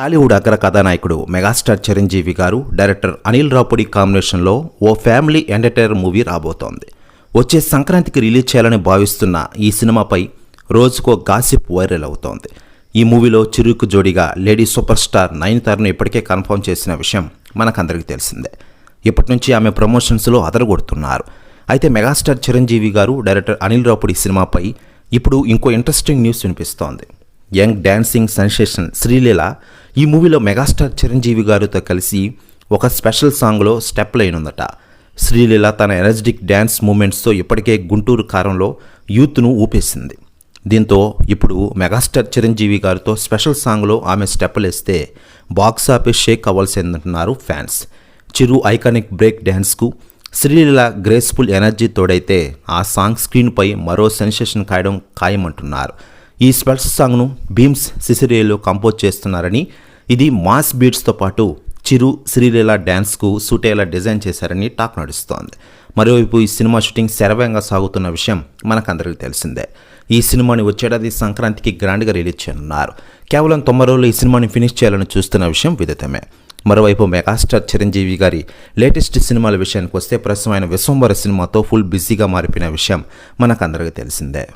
టాలీవుడ్ అగ్ర కథానాయకుడు మెగాస్టార్ చిరంజీవి గారు డైరెక్టర్ అనిల్ రాపుడి కాంబినేషన్లో ఓ ఫ్యామిలీ ఎంటర్టైనర్ మూవీ రాబోతోంది. వచ్చే సంక్రాంతికి రిలీజ్ చేయాలని భావిస్తున్న ఈ సినిమాపై రోజుకో గాసిప్ వైరల్ అవుతోంది. ఈ మూవీలో చిరుకు జోడిగా లేడీ సూపర్ స్టార్ నయనతారను ఇప్పటికే కన్ఫర్మ్ చేసిన విషయం మనకందరికీ తెలిసిందే. ఇప్పటి నుంచి ఆమె ప్రమోషన్స్లో అదరగొడుతున్నారు. అయితే మెగాస్టార్ చిరంజీవి గారు డైరెక్టర్ అనిల్ రాపుడి సినిమాపై ఇప్పుడు ఇంకో ఇంట్రెస్టింగ్ న్యూస్ వినిపిస్తోంది. యంగ్ డ్యాన్సింగ్ సెన్సేషన్ శ్రీలీల ఈ మూవీలో మెగాస్టార్ చిరంజీవి గారితో కలిసి ఒక స్పెషల్ సాంగ్లో స్టెప్ లైనుందట. శ్రీలీల తన ఎనర్జెటిక్ డ్యాన్స్ మూమెంట్స్తో ఇప్పటికే గుంటూరు కారంలో యూత్ను ఊపేసింది. దీంతో ఇప్పుడు మెగాస్టార్ చిరంజీవి గారితో స్పెషల్ సాంగ్లో ఆమె స్టెప్పులేస్తే బాక్స్ ఆఫీస్ షేక్ అవ్వాల్సిందంటున్నారు ఫ్యాన్స్. చిరు ఐకానిక్ బ్రేక్ డ్యాన్స్కు శ్రీలీల గ్రేస్ఫుల్ ఎనర్జీ తోడైతే ఆ సాంగ్ స్క్రీన్పై మరో సెన్సేషన్ కాయడం ఖాయమంటున్నారు. ఈ స్పెల్స్ సాంగ్ను భీమ్స్ సిసిరియలో కంపోజ్ చేస్తున్నారని ఇది మాస్ బీట్స్తో పాటు చిరు శ్రీలీల డ్యాన్స్కు సూట్ అయ్యేలా డిజైన్ చేశారని టాక్ నడుస్తోంది. మరోవైపు ఈ సినిమా షూటింగ్ శరవేగంగా సాగుతున్న విషయం మనకందరికీ తెలిసిందే. ఈ సినిమాని వచ్చేడాది సంక్రాంతికి గ్రాండ్గా రిలీజ్ చేయనున్నారు. కేవలం తొంభై రోజులు ఈ సినిమాని ఫినిష్ చేయాలని చూస్తున్న విషయం విదితమే. మరోవైపు మెగాస్టార్ చిరంజీవి గారి లేటెస్ట్ సినిమాల విషయానికి వస్తే ప్రస్తుతం ఆయన విశ్వంబర సినిమాతో ఫుల్ బిజీగా మారిపోయిన విషయం మనకందరికీ తెలిసిందే.